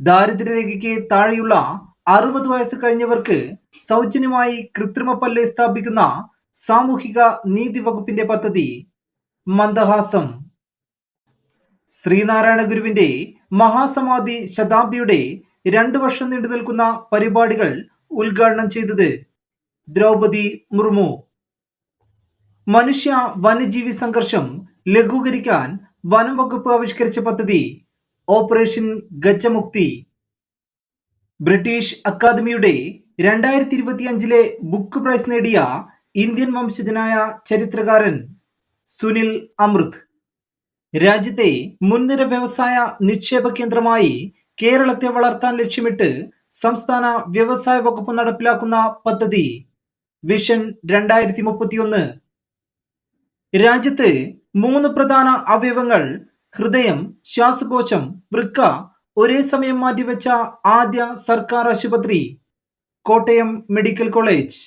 ദാരിദ്ര്യരേഖയ്ക്ക് താഴെയുള്ള അറുപത് വയസ്സ് കഴിഞ്ഞവർക്ക് സൗജന്യമായി കൃത്രിമ പല്ല് സ്ഥാപിക്കുന്ന സാമൂഹിക നീതി വകുപ്പിന്റെ പദ്ധതി മന്ദഹാസം. ശ്രീനാരായണ ഗുരുവിന്റെ മഹാസമാധി ശതാബ്ദിയുടെ രണ്ടു വർഷം നീണ്ടു നിൽക്കുന്ന പരിപാടികൾ ഉദ്ഘാടനം ചെയ്തത് ദ്രൗപതി മുർമു. മനുഷ്യ വന്യജീവി സംഘർഷം ലഘൂകരിക്കാൻ വനം വകുപ്പ് ആവിഷ്കരിച്ച പദ്ധതി ഓപ്പറേഷൻ ഗജമുക്തി. ബ്രിട്ടീഷ് അക്കാദമിയുടെ രണ്ടായിരത്തി ഇരുപത്തിയഞ്ചിലെ ബുക്ക് പ്രൈസ് നേടിയ ഇന്ത്യൻ വംശജനായ ചരിത്രകാരൻ സുനിൽ അമൃത്. രാജ്യത്തെ മുൻനിര വ്യവസായ നിക്ഷേപ കേന്ദ്രമായി കേരളത്തെ വളർത്താൻ ലക്ഷ്യമിട്ട് സംസ്ഥാന വ്യവസായ വകുപ്പ് നടപ്പിലാക്കുന്ന പദ്ധതി. വിഷൻ രണ്ടായിരത്തി മുപ്പത്തിയൊന്ന് രാജ്യത്ത് മൂന്ന് പ്രധാന അവയവങ്ങൾ ഹൃദയം ശ്വാസകോശം വൃക്ക ഒരേ സമയം മാറ്റിവെച്ച ആദ്യ സർക്കാർ ആശുപത്രി കോട്ടയം മെഡിക്കൽ കോളേജ്.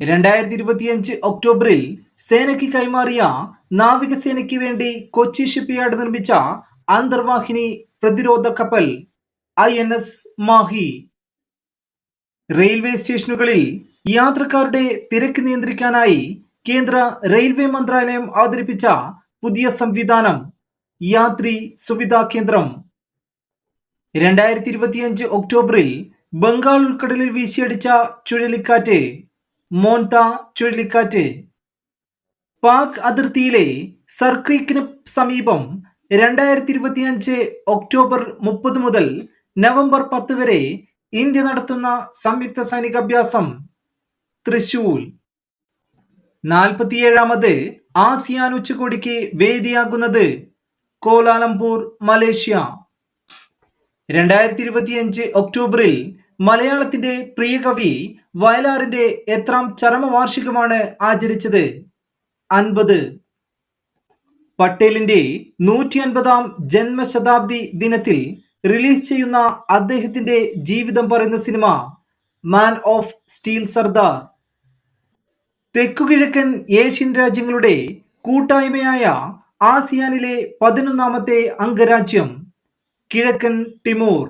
രണ്ടായിരത്തി ഇരുപത്തിയഞ്ച് ഒക്ടോബറിൽ സേനയ്ക്ക് കൈമാറിയ നാവികസേനയ്ക്ക് വേണ്ടി കൊച്ചി ഷിപ്പ്യാർഡ് നിർമ്മിച്ച അന്തർവാഹിനി പ്രതിരോധ കപ്പൽ I N S Mahe. Railway സ്റ്റേഷനുകളിൽ യാത്രക്കാരുടെ തിരക്ക് നിയന്ത്രിക്കാനായി കേന്ദ്ര റെയിൽവേ മന്ത്രാലയം അവതരിപ്പിച്ച പുതിയ സംവിധാനം യാത്രി സുവിധാ കേന്ദ്രം. രണ്ടായിരത്തി ഇരുപത്തിയഞ്ച് ഒക്ടോബറിൽ ബംഗാൾ ഉൾക്കടലിൽ വീശിയടിച്ച ചുഴലിക്കാറ്റ് മോൻത ചുഴലിക്കാറ്റ്. പാക് അതിർത്തിയിലെ സർക്രീക്കിന് സമീപം രണ്ടായിരത്തി ഇരുപത്തിയഞ്ച് ഒക്ടോബർ മുപ്പത് മുതൽ നവംബർ പത്ത് വരെ ഇന്ത്യ നടത്തുന്ന സംയുക്ത സൈനിക അഭ്യാസം തൃശൂർ. നാൽപ്പത്തിയേഴാമത് ആസിയാൻ ഉച്ചകോടിക്ക് വേദിയാകുന്നത് കോലാലംപൂർ മലേഷ്യ. രണ്ടായിരത്തി ഇരുപത്തിയഞ്ച് ഒക്ടോബറിൽ മലയാളത്തിന്റെ പ്രിയ കവി വയലാറിന്റെ എത്രാം ചരമവാർഷികമാണ് ആചരിച്ചത്? അൻപത്. പട്ടേലിന്റെ നൂറ്റി അൻപതാം ജന്മശതാബ്ദി ദിനത്തിൽ റിലീസ് ചെയ്യുന്ന അദ്ദേഹത്തിന്റെ ജീവിതം പറയുന്ന cinema man of steel Sardar. തെക്കുകിഴക്കൻ ഏഷ്യൻ രാജ്യങ്ങളുടെ കൂട്ടായ്മയായ ആസിയാനിലെ പതിനൊന്നാമത്തെ അംഗരാജ്യം കിഴക്കൻ ടിമോർ